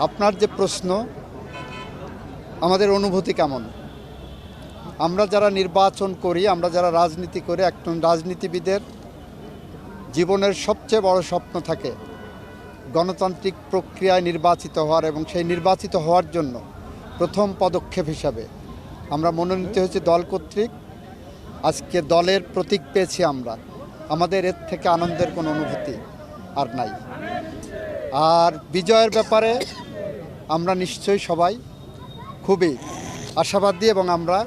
আপনার যে প্রশ্ন, আমাদের অনুভূতি কেমন? আমরা যারা নির্বাচন করি, আমরা যারা রাজনীতি করি, একজন রাজনীতিবিদের জীবনের সবচেয়ে বড় স্বপ্ন থাকে গণতান্ত্রিক প্রক্রিয়ায় নির্বাচিত হওয়ার এবং সেই নির্বাচিত হওয়ার জন্য প্রথম পদক্ষেপ হিসাবে। আমরা মনোনীত হয়েছি দল কর্তৃক। আজকে দলের প্রতীক পেয়েছি আমরা। আমাদের এর থেকে আনন্দের কোনো অনুভূতি আর নাই। আর বিজয়ের ব্যাপারে আমরা নিশ্চয়ই সবাই খুবই আশাবাদী এবং আমরা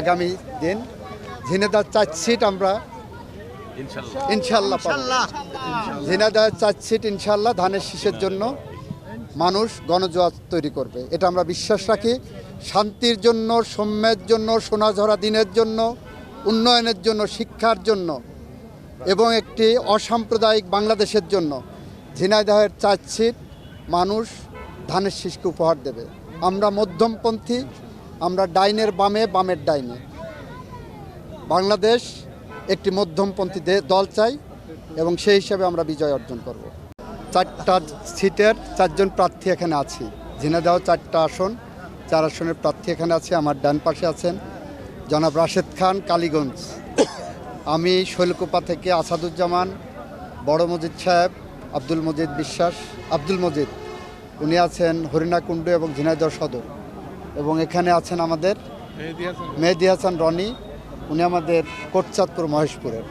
আগামী দিন ঝিনেদার চার সিট আমরা ইনশাল্লাহ। ঝিনাইদহ চার সিট ইনশাল্লাহ ধানের শীষের জন্য মানুষ গণজোয়ার তৈরি করবে। এটা আমরা বিশ্বাস রাখি। শান্তির জন্য সৌম্যের জন্য সোনাঝরা দিনের জন্য উন্নয়নের জন্য শিক্ষার জন্য এবং একটি অসাম্প্রদায়িক বাংলাদেশের জন্য ঝিনাইদহের চার সিট মানুষ ধানের শীষকে উপহার দেবে। আমরা মধ্যমপন্থী, আমরা ডাইনের বামে, বামের ডাইনে। বাংলাদেশ একটি মধ্যমপন্থী দল চাই এবং সেই হিসাবে আমরা বিজয় অর্জন করব। চারটা সিটের চারজন প্রার্থী এখানে আছি। ঝিনাইদহ চারটা আসন, চার আসনের প্রার্থী এখানে আছে। আমার ডান পাশে আছেন জনাব রাশেদ খান, কালীগঞ্জ। আমি শৈলকুপা থেকে আসাদুজ্জামান, বড় মজিদ সাহেব, আব্দুল মজিদ বিশ্বাস, আব্দুল মজিদ। উনি আছেন হরিণাকুণ্ড এবং ঝিনাইদহ সদর। এবং এখানে আছেন আমাদের মেহেদি হাসান। রনি উনি আমাদের কোটচাঁদপুর মহেশপুরের।